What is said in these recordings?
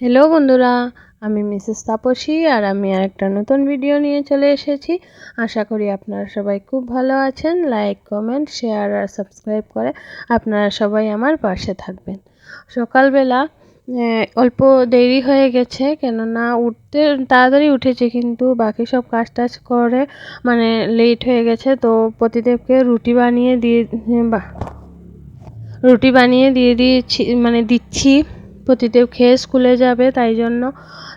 Hello বন্ধুরা। আমি Mrs Tapasi আর আমি আর একটা নতুন ভিডিও নিয়ে চলে এসেছি। আশা করি আপনারা সবাই খুব ভালো আছেন। লাইক কমেন্ট শেয়ার আর সাবস্ক্রাইব করে আপনারা সবাই আমার পাশে থাকবেন। সকালবেলা অল্প দেরি হয়ে গেছে, কেননা উঠতে তাড়াতাড়ি উঠেছি, কিন্তু বাকি সব কাজ টাজ করে মানে লেট হয়ে গেছে, তো পতিদেবকে রুটি বানিয়ে দিয়ে রুটি বানিয়ে দিয়ে দিয়েছি মানে দিচ্ছি। প্রতিদেব খেয়ে স্কুলে যাবে, তাই জন্য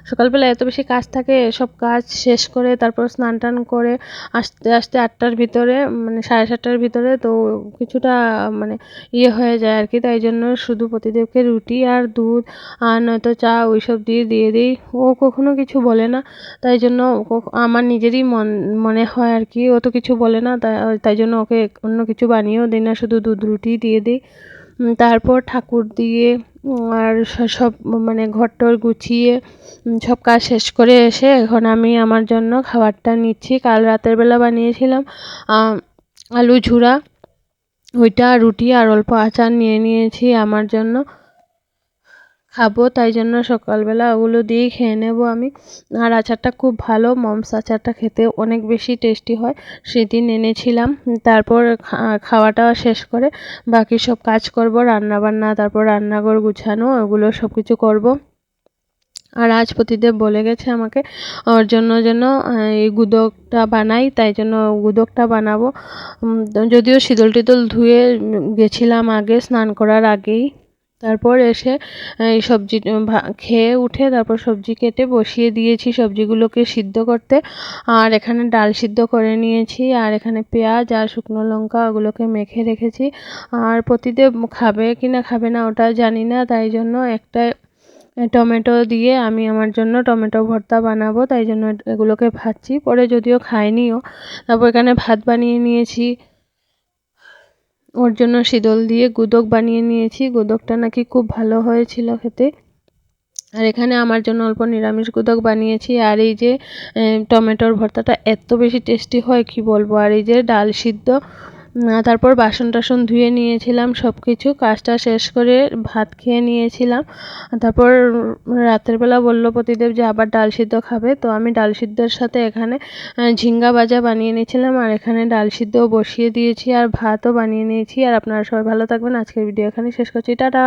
সকালবেলা এত বেশি কাজ থাকে, সব কাজ শেষ করে তারপর স্নান টান করে আসতে আসতে আটটার ভিতরে মানে সাড়ে সাতটার ভিতরে তো কিছুটা মানে ইয়ে হয়ে যায় আর কি, তাই জন্য শুধু প্রতিদেবকে রুটি আর দুধ আর নয়তো চা ওই সব দিয়ে দিয়ে দিই ও কখনো কিছু বলে না, তাই জন্য আমার নিজেরই মন, মনে হয় আর কি, ও তো কিছু বলে না, তাই জন্য ওকে অন্য কিছু বানিয়েও দিই না, শুধু দুধ, রুটি দিয়ে দিই। তারপর ঠাকুর দিয়ে আর সব মানে ঘর টর গুছিয়ে সব কাজ শেষ করে এসে এখন আমি আমার জন্য খাবারটা নিচ্ছি। কাল রাতের বেলা বানিয়েছিলাম আলু ঝুরা ওইটা রুটি আর অল্প আচার নিয়ে নিয়েছি আমার জন্য। খাব, তাই জন্য সকালবেলা ওগুলো দিয়েই খেয়ে নেব আমি। আর আচারটা খুব ভালো, মমস আচারটা খেতে অনেক বেশি টেস্টি হয়, সেদিন এনেছিলাম। তারপর খাওয়াটা শেষ করে বাকি সব কাজ করব, রান্নাবান্না, তারপর রান্নাঘর গুছানো, ওগুলো সব কিছু করব। আর আজ প্রতিদেব বলে গেছে আমাকে, ওর জন্য যেন এই গুদকটা বানাই, তাই জন্য গুদকটা বানাবো। যদিও শীতল টিতল ধুয়ে গেছিলাম আগে, স্নান করার আগেই। তারপর এসে এই সবজি খেয়ে উঠে তারপর সবজি কেটে বসিয়ে দিয়েছি সবজিগুলোকে সিদ্ধ করতে। আর এখানে ডাল সিদ্ধ করে নিয়েছি, আর এখানে পেঁয়াজ আর শুকনো লঙ্কা ওগুলোকে মেখে রেখেছি। আর প্রতিদেব খাবে কি না খাবে না ওটা জানি না, তাই জন্য একটা টমেটো দিয়ে আমি আমার জন্য টমেটো ভর্তা বানাবো, তাই জন্য এগুলোকে ভাজছি। পরে যদিও খায়নিও তারপর এখানে ভাত বানিয়ে নিয়েছি। ওর জন্য শীতল দিয়ে গুদক বানিয়ে নিয়েছি। গুদকটা নাকি খুব ভালো হয়েছিল খেতে। আর এখানে আমার জন্য অল্প নিরামিষ গুদক বানিয়েছি। আর এই যে টমেটোর ভর্তাটা এত বেশি টেস্টি হয়, কি বলব? আর এই যে ডাল সিদ্ধ তারপর বাসন টাসন ধুয়ে নিয়েছিলাম সব কিছু কাজটা শেষ করে ভাত খেয়ে নিয়েছিলাম। তারপর রাতের বেলা বলল পতিদেব যে আবার ডাল সিদ্ধ খাবে। তো আমি ডাল সিদ্ধের সাথে এখানে ঝিঙ্গা ভাজা বানিয়ে নিয়েছিলাম আর এখানে ডাল সিদ্ধও বসিয়ে দিয়েছি আর ভাতও বানিয়ে নিয়েছি। আর আপনারা সবাই ভালো থাকবেন। আজকের ভিডিও এখানে শেষ করছি। টাটা!